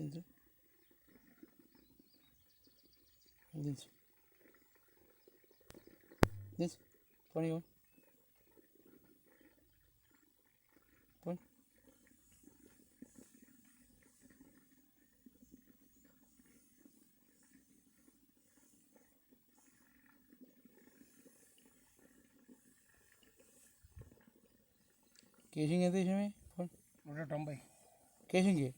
దించు దించు దించు పోనీ పోనీ పోనీ కేసింగ్ ఎంత వేసినవి పోనీ నూట తొంభై కేసింగ్కి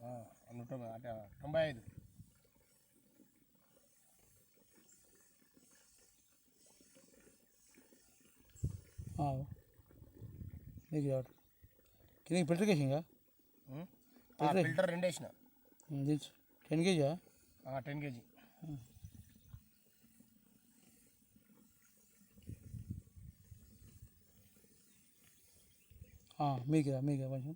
ఆ, నూట అంటే తొంభై ఐదు. కిందకి ఫిల్టర్ కేసింగా ఫిల్టర్ రెండు వేసిన. టెన్ కేజా టెన్ కేజీ. మీకు రా మీకు కొంచెం.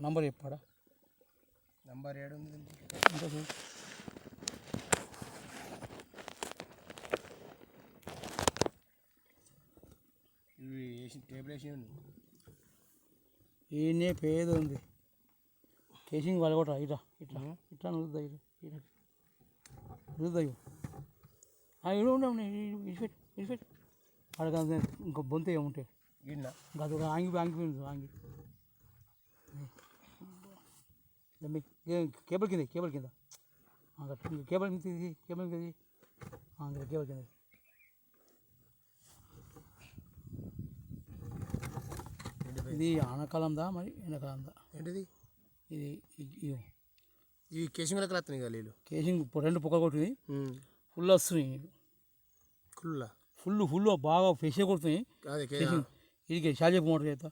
నంబర్ చెప్పాడా? నంబర్ ఏడు ఉంది ఇవి వేసి టేబుల్ వేసి ఉంది ఈయనే పేద ఉంది. కేసింగ్ వాళ్ళు కూడా ఇట్లా ఇట్లా దగ్గర ఇట్లా నువ్వు దగ్గర ఇడు ఉండవు ఇడిపెట్టు ఇడిపెట్టు అడగ ఇంకో బొంత ఏముంటాయి? ఒక ఆంగి ఆంగిపోయింది ఆంగి. కేబుల్ కింద కేబుల్ కింద. కేబుల్ కింద కేబుల్ కింద ఇంకా కేబుల్ కింద. ఇది ఆనకాలందా మరి ఎండాకాలందా ఏంటిది? ఇది ఇవి కేసింగ్ లెక్కలు వస్తున్నాయి కదా నీళ్ళు? కేసింగ్ రెండు పొక్క కొట్టింది ఫుల్ వస్తున్నాయి కుళ్ళ ఫుల్ ఫుల్ బాగా ఫ్రెష్గా కొడుతున్నాయి. ఇది చెప్పు మోటార్ చేస్తా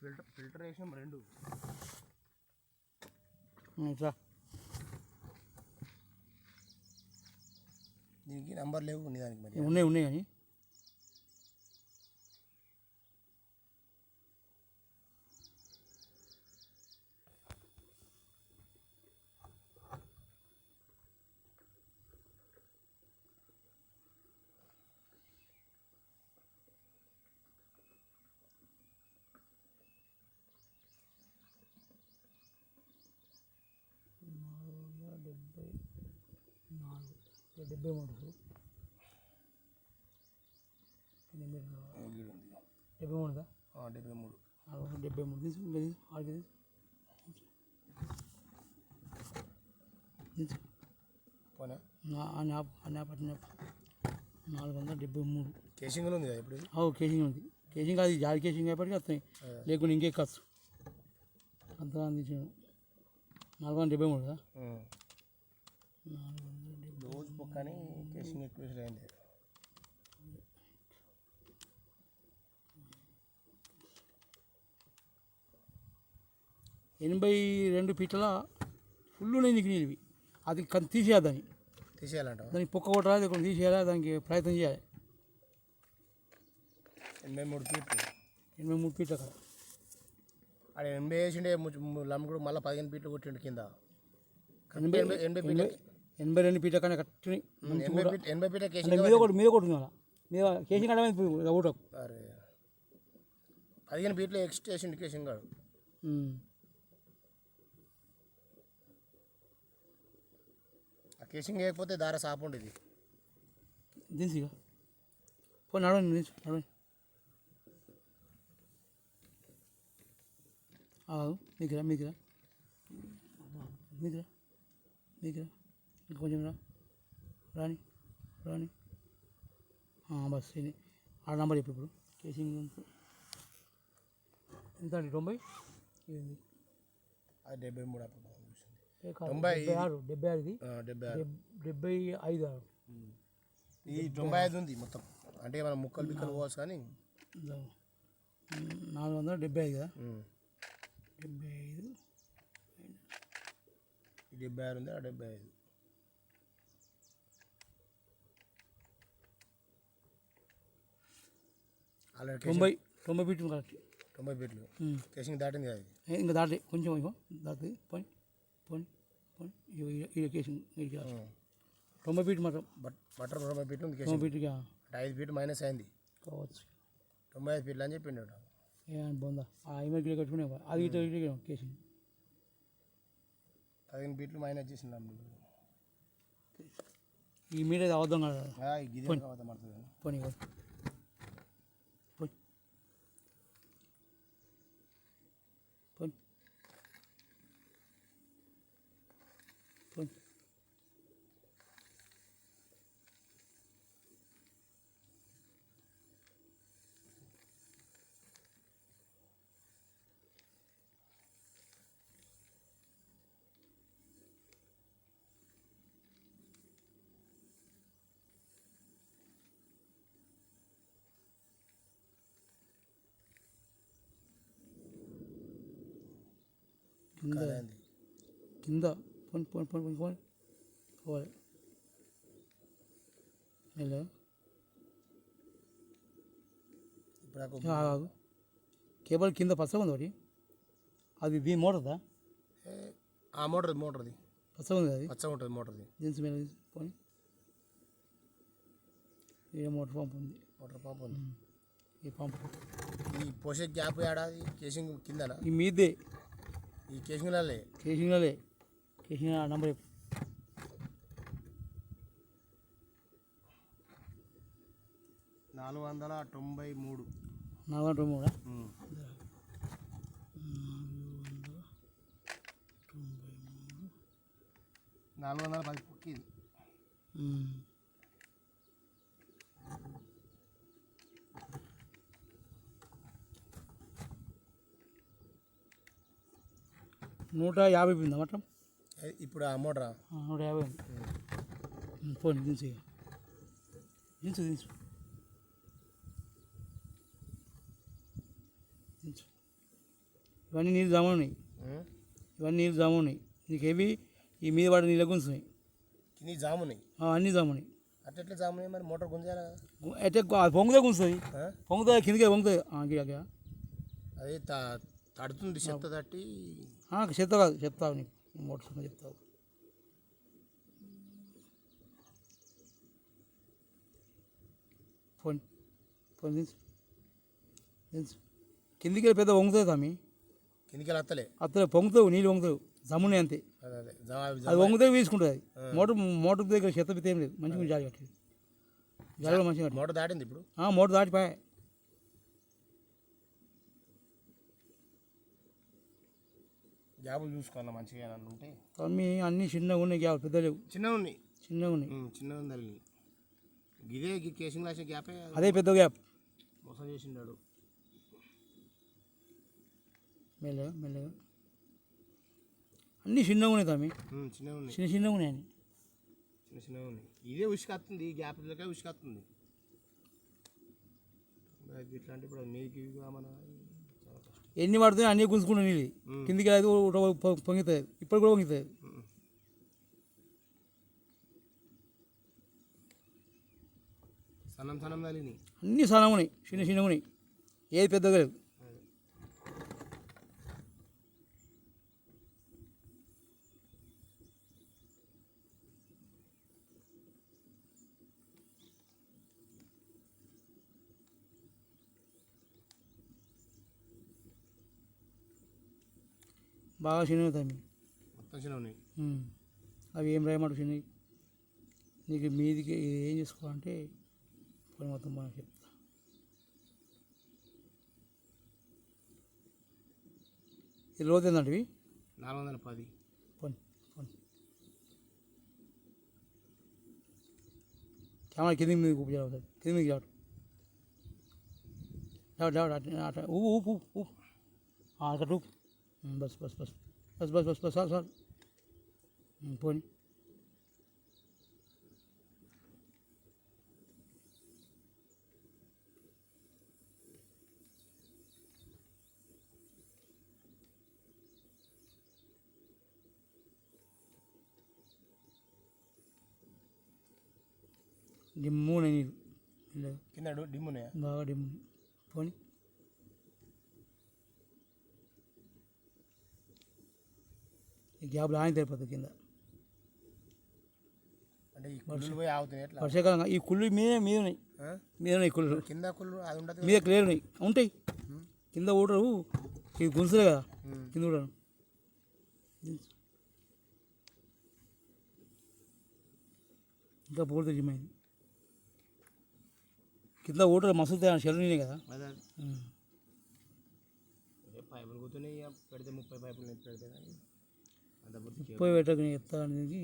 ఫిల్టర్ ఫిల్టర్ వేసినాం రెండు దీనికి నంబర్ లేవు ఉంది దానికి మరి ఉన్నాయి ఉన్నాయి కానీ. డెబ్బై నాలుగు డెబ్బై మూడు. డెబ్బై మూడుదా? డెబ్బై మూడు. నాలుగు డెబ్బై మూడు. తీసు ఇంకా తీసు ఆరు తీసు తీసు పోనా. నా అని ఆపు అని ఆపు అట్నే ఆపు నాలుగు వందల డెబ్బై మూడు. కేసింగ్లో ఉంది కదా ఇప్పుడు? అవు కేసింగ్ ఉంది. కేసింగ్ అది జారి కేసింగ్ అయిపోయి వస్తాయి లేకుండా ఇంకే ఖర్చు. అంత అందించాను. నాలుగు వందల డెబ్బై మూడు కదా ఉం. నాలుగు వందల డెబ్బై రోజు పొక్కని కేసింగ్ ఎక్కువ అయింది ఎనభై రెండు ఫీట్ల ఫుల్ నీకు నీళ్ళవి అది కన్ తీసేయాలి దాన్ని. తీసేయాలంట దానికి పొక్క కొట్టాలి కొన్ని తీసేయాలి? దానికి ప్రయత్నం చేయాలి. ఎనభై మూడు ఫీట్లు. ఎనభై మూడు ఫీట్లు అక్కడ ఆడ ఎనభై వేసిండే లమ్ముడు మళ్ళీ పదిహేను ఫీట్లు కొట్టిండు కింద. ఎనభై ఎనభై ఎనభై ఫీట్ల ఎనభై రెండు ఫీట్ల కానీ కట్టుని ఎనభై ఫీట్ ఎనభై ఫీట్ల మీద కొట్టు మీద అలా మీద కేసింగ్ కట్టమైంది అరే. పదిహేను ఫీట్లు ఎక్స్ట్రా వేసిండు కేసింగ్ గాడు ఆ కేసింగ్ వేయకపోతే దార సాపు ఉండేది. దించిగా పో నడవండి దించు నడవండి. మీకురా మీకురా. మీకురా మీకురా. ఇంకా కొంచెం రా. రాని రాని. బస్ ఇది. ఆ నంబర్ చెప్పు ఇప్పుడు. కేసింగ్ ఎంత అండి? తొంభై? అది డెబ్బై మూడు తొంభై ఆరు డెబ్బై ఆరు ఇది? ఆ, డెబ్బై ఐదు ఆరు. ఈ తొంభై ఐదు ఉంది మొత్తం. అంటే మనం ముక్కలు బిక్కలు పోవచ్చు కానీ. నాలుగు వందల డెబ్బై ఐదు కదా. డెబ్బై ఐదు. డెబ్బై ఆరు ఉంది ఆ డెబ్బై ఐదు. తొంభై తొంభై ఫీట్లు కరెక్ట్. తొంభై ఫీట్లు. కేసింగ్ దాటింది కదా ఇది. ఇంకా దాటి కొంచెం దాటి పోయి పోయి పోయి ఈ కేసు ఇది ఉమ్. తొంభై ఫీట్ మాత్రం. బట్ బట్టర్ తొంభై ఫీట్లు ఉంది తొంభై కేసింగ్ అంటే ఐదు ఫీట్లు మైనస్ అయింది. కావచ్చు. తొంభై ఐదు ఫీట్లు అని చెప్పిండు బాగుందా ఆ ఇమేజ్ కట్టుకునే అది ఇటు ఇటు కేసు పదిహేను ఫీట్లు మైనస్ అమ్మ. ఈ మీద అవద్దం కదా. పోనీ పోయి పోయి పోయి పోయి కింద కింద పోని పోని పోని పోని పోని. పోవాలి. హలో. కాదు కేబుల్ కింద పచ్చగా ఉంది ఒకటి అది దీని మోటర్దా? ఆ మోటార్ మోటార్ది. పచ్చగా ఉంది అది. పచ్చగా ఉంటుంది మోటార్ది. జీన్స్ మీద పోని. ఏ మోటార్ పంప్ ఉంది? మోటార్ పంప్ ఉంది. ఈ పంప్? ఈ పోసే గ్యాప్ ఏడాది కేసింగ్ కిందనా? ఈ మీదే. ఈ కేసింగ్లే కేసింగ్లే కేసింగ్ నంబర్ చెప్పు. నాలుగు వందల తొంభై మూడు. నాలుగు వందల మూడా? ఉమ్. నాలుగు వందల పది ఇది నూట యాభై పోయిందా ఏ, ఇప్పుడు ఆ మోటారా నూట యాభై పోనీ దించు దించు దించు? దించు. ఇవన్నీ నీళ్ళు జమ ఉన్నాయి. ఉమ్. ఇవన్నీ నీళ్ళు జమ ఉన్నాయి. నీకు ఏవి? ఈ మీద పడి నీళ్ళ గుంచున్నాయి కింది జాము ఉన్నాయి? ఆ, అన్నీ జమ ఉన్నాయి. అట్లా ఎట్లా జాము ఉన్నాయి? మరి మోటార్ గుంజాలి అయితే పొంగుతే గుంచుతుంది ఆ? పొంగుతుంది కిందకి పొంగుతుంది అది తడుతుంది చెత్త తట్టి. చెత్త కాదు చెప్తావు నీకు. మోటార్ సంగతి చెప్తావు. ఫోన్ ఫోన్ కిందికి వెళ్ళి పెద్ద పొంగుతుంది తమ్మి కిందికి వెళ్ళి వస్తలే అత్తలే పొంగుతావు నీళ్ళు పొంగుతావు. జమ్మునే అంతే. అదే పొంగితే తీసుకుంటుంది మోటార్ మోటార్ దగ్గర చెత్త పిత్త ఏం లేదు. మంచిగా జాలి కట్టి జాలి మంచిగా మోటార్ దాటింది ఇప్పుడు? మోటార్ దాటిపోయా. జాబులు చూసుకోవాలా మంచిగా ఏమన్నా ఉంటే? తమ్మి అన్నీ చిన్నగా ఉన్నాయి గ్యాప్ పెద్ద లేవు చిన్నగా ఉన్నాయి? చిన్నగా ఉన్నాయి. చిన్నగా ఉంది అది ఇదే కేసింగ్ రాసిన గ్యాపే అదే పెద్ద గ్యాప్ మోసం చేసిండాడు. మెల్లగా మెల్లగా. అన్నీ చిన్నగా ఉన్నాయి తమ్మి. చిన్నగా ఉన్నాయి. చిన్న చిన్నగా ఉన్నాయి చిన్న చిన్నగా ఉన్నాయి. ఇదే ఉసుకొస్తుంది ఈ గ్యాప్ లెక్క ఉసుకొస్తుంది అది ఇట్లా అంటే ఇప్పుడు ఇవిగా మన ఎన్ని పడుతున్నాయి అన్నీ గుంజుకుంటాయి నీళ్ళు. కిందికి అయితే పొంగుతుంది ఇప్పుడు కూడా పొంగుతుంది ఉమ్. సన్నం సన్నం అన్నీ సన్నగా ఉన్నాయి చిన్న చిన్నగా ఉన్నాయి ఏది పెద్దగా లేదు. బాగా చిన్నవి తమ్మి. మొత్తం. అవి ఏం రాయమాట చిన్నవి నీకు మీదికి ఇది ఏం చేసుకోవాలంటే పని మొత్తం మనం చెప్తా. ఇది లోతు ఇవి నాలుగు వందల పది. పోనీ పోనీ. కెమెరా కింది మీద ఊపి అవుతుంది కింది మీద చాటు చాటు చాటు అట్లా ఊపు ఊపు ఊపు అక్కడ ఊపు. हम्म, बस बस बस। बस बस बस बस सर फ़ोन డిమ్మున కింద नहीं। बाबा డిమ్ము పోనీ ఈ గ్యాప్లో ఆయన తెలిపోతుంది కింద. అంటే ఈ కుళ్ళు పోయి ఆగుతున్నాయి ఎట్లా? వర్షాకాలంగా ఈ కుళ్ళు మీద మీద ఉన్నాయి? మీద ఉన్నాయి కుళ్ళు. కింద కుళ్ళు అది ఉండదు మీద క్లియర్ ఉన్నాయి. ఉంటాయి. కింద ఊడరు. ఇది గుంసలే కదా. కింద ఊడరు. ఇంకా పూర్తి జిమ్మైంది కింద ఊడరు మసలు షెల్లునే కదా. పైపులు కూర్చొని పెడితే ముప్పై పైపులు పెడితే పోయి పెట్టక ఎత్తా అనేది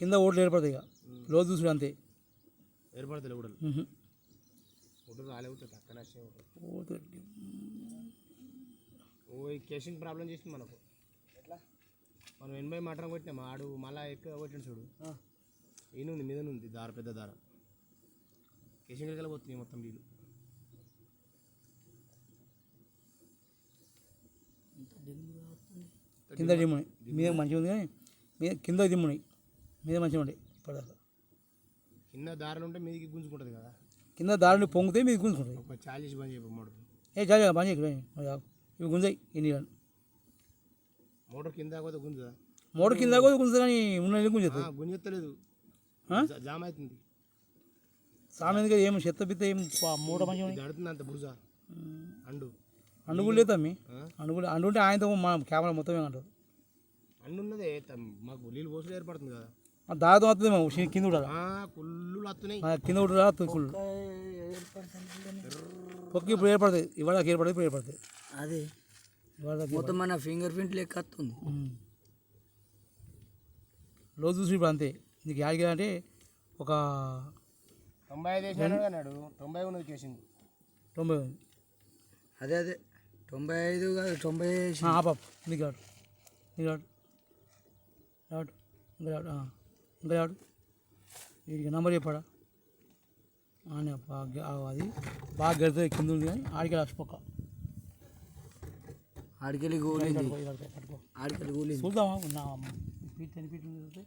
కింద ఓట్లు ఏర్పడతాయి ఇక. లో చూసుడు అంతే. ఏర్పడతలే ఉడలు ఉహు. ఉడలు రాలే ఉంటుంది అక్కడ నష్టం ఉంటుంది పోతే- ఓ ఈ కేసింగ్ ప్రాబ్లం చేసింది మనకు. ఎట్లా? మనం ఎనభై మటన్ కొట్టినాం ఆడు మళ్ళా ఎక్కువ కొట్టిన చూడు. ఈయన ఉంది మీద ఉంది దార పెద్ద దార. కేసింగ్ కలిగి పోతున్నాయి మొత్తం నీళ్ళు కింద దిమ్మున్నాయి మీద మంచిగా ఉంది కానీ మీద కింద దిమ్మున్నాయి మీద మంచిగా ఉండే ఇప్పటిదాకా. కింద దారలు ఉంటే మీదికి గుంజుకుంటుంది కదా. కింద దారిని పొంగితే మీద గుంజుకుంటాయి ఒక చాలీస్ బంద్ చెప్పి మోటార్ ఏ చాలా బాగా ఇక్కడ ఇవి గుంజాయి ఈ నీళ్ళు మోటార్ కింద పోతే గుంజుదా? మోటార్ కింద కూడా గుంజుతుంది కానీ ఉన్న గుంజుతుంది ఆ, గుంజెత్తలేదు. జామ్ అవుతుంది సామెదిగా ఏం చెత్త బిత్త ఏం మూట మంచిగా అంత బురుజా. అండు. లేదు అమ్మి ఆ? అండుగులు అండుంటే ఆయనతో మా కెమెరా మొత్తం ఏమంటారు ఉన్నదే తమ్- మాకు నీళ్ళు పోసులు ఏర్పడుతుంది కదా. ఆ దారితో వస్తుంది మేము కింద- కుళ్ళు వస్తున్నాయి ఆ కింద ఉండాలి కుళ్ళు. పొక్కి ఇప్పుడు ఏర్పడుతుంది ఇవాళ ఏర్పడుతుంది ఇప్పుడు ఏర్పడుతుంది అదే. ఇవాళ మొత్తం మన ఫింగర్ ప్రింట్ లెక్క వస్తుంది. రోజు చూసి ఇప్పుడు అంతే. నీకు యాడికి అంటే ఒక తొంభై ఐదు అన్నాడు. తొంభై ఉన్నది కేసింగ్ తొంభై ఉంది అదే అదే. తొంభై ఐదు కాదు తొంభై పాప. నీకు రాడు నీకు రాడు రాడు ఇంకా రాడు ఇంకా రాడు వీడికి నంబర్ చెప్పాడా? అని అది బాగా గెలుతుంది కింద ఉంది కానీ ఆడికి రాసిపోక ఆడికెళ్ళి గోలింది ఆడికెళ్ళి గోలింది చూద్దామా? నా ఫీట్ ఎన్ని ఫీట్లు